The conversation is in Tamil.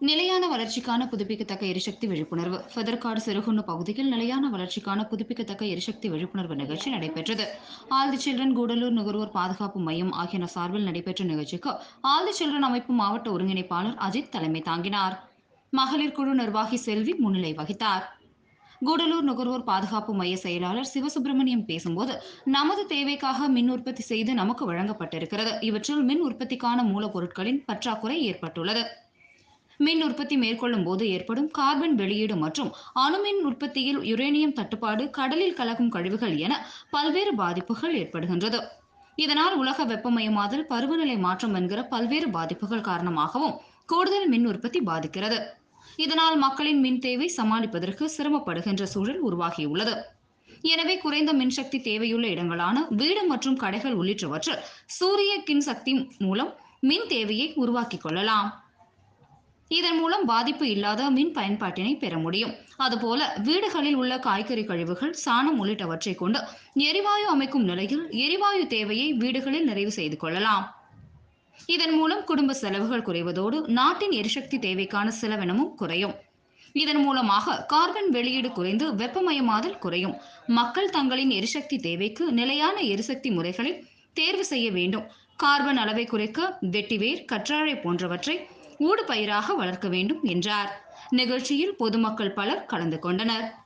நிலையான வளர்ச்சிக்கான புதுப்பிக்கத்தக்க எரிசக்தி விழிப்புணர்வு. ஃபெதர்காடு சிறுகுன்னு பகுதியில் நிலையான வளர்ச்சிக்கான புதுப்பிக்கத்தக்க எரிசக்தி விழிப்புணர்வு நிகழ்ச்சி நடைபெற்றது. ஆழ்தி சில்ட்ரன் கூடலூர் நுகர்வோர் பாதுகாப்பு மையம் ஆகியன சார்பில் நடைபெற்ற நிகழ்ச்சிக்கு ஆழ்தி சில்ட்ரன் அமைப்பு மாவட்ட ஒருங்கிணைப்பாளர் அஜித் தலைமை தாங்கினார். மகளிர் குழு நிர்வாகி செல்வி முன்னிலை வகித்தார். கூடலூர் நுகர்வோர் பாதுகாப்பு மைய செயலாளர் சிவசுப்பிரமணியம் பேசும்போது நமது தேவைக்காக மின் உற்பத்தி செய்து நமக்கு வழங்கப்பட்டிருக்கிறது. இவற்றில் மின் உற்பத்திக்கான மூலப்பொருட்களின் பற்றாக்குறை ஏற்பட்டுள்ளது. மின் உற்பத்தி மேற்கொள்ளும் போது ஏற்படும் கார்பன் வெளியீடு மற்றும் அணுமின் உற்பத்தியில் யுரேனியம் தட்டுப்பாடு கடலில் கலக்கும் கழிவுகள் என பல்வேறு பாதிப்புகள் ஏற்படுகின்றது. இதனால் உலக வெப்பமயமாதல் பருவநிலை மாற்றம் என்கிற பல்வேறு பாதிப்புகள் காரணமாகவும் கூடுதல் மின் உற்பத்தி பாதிக்கிறது. இதனால் மக்களின் மின் தேவை சமாளிப்பதற்கு சிரமப்படுகின்ற சூழல் உருவாகியுள்ளது. எனவே குறைந்த மின்சக்தி தேவையுள்ள இடங்களான வீடு மற்றும் கடைகள் உள்ளிட்டவற்றில் சூரிய கின் சக்தி மூலம் மின் தேவையை உருவாக்கிக் கொள்ளலாம். இதன் மூலம் பாதிப்பு இல்லாத மின் பயன்பாட்டினை பெற முடியும். அதுபோல வீடுகளில் உள்ள காய்கறி கழிவுகள் சாணம் உள்ளிட்டவற்றை கொண்டு எரிவாயு அமைக்கும் நிலையில் எரிவாயு தேவையை வீடுகளில் நிறைவு செய்து கொள்ளலாம். இதன் மூலம் குடும்ப செலவுகள் குறைவதோடு நாட்டின் எரிசக்தி தேவைக்கான செலவினமும் குறையும். இதன் மூலமாக கார்பன் வெளியீடு குறைந்து வெப்பமயமாதல் குறையும். மக்கள் தங்களின் எரிசக்தி தேவைக்கு நிலையான எரிசக்தி முறைகளை தேர்வு செய்ய வேண்டும். கார்பன் அளவை குறைக்க வெட்டிவேர் கற்றாழை போன்றவற்றை ஊடுபயிராக வளர்க்க வேண்டும் என்றார். நிகழ்ச்சியில் பொதுமக்கள் பலர் கலந்து கொண்டனர்.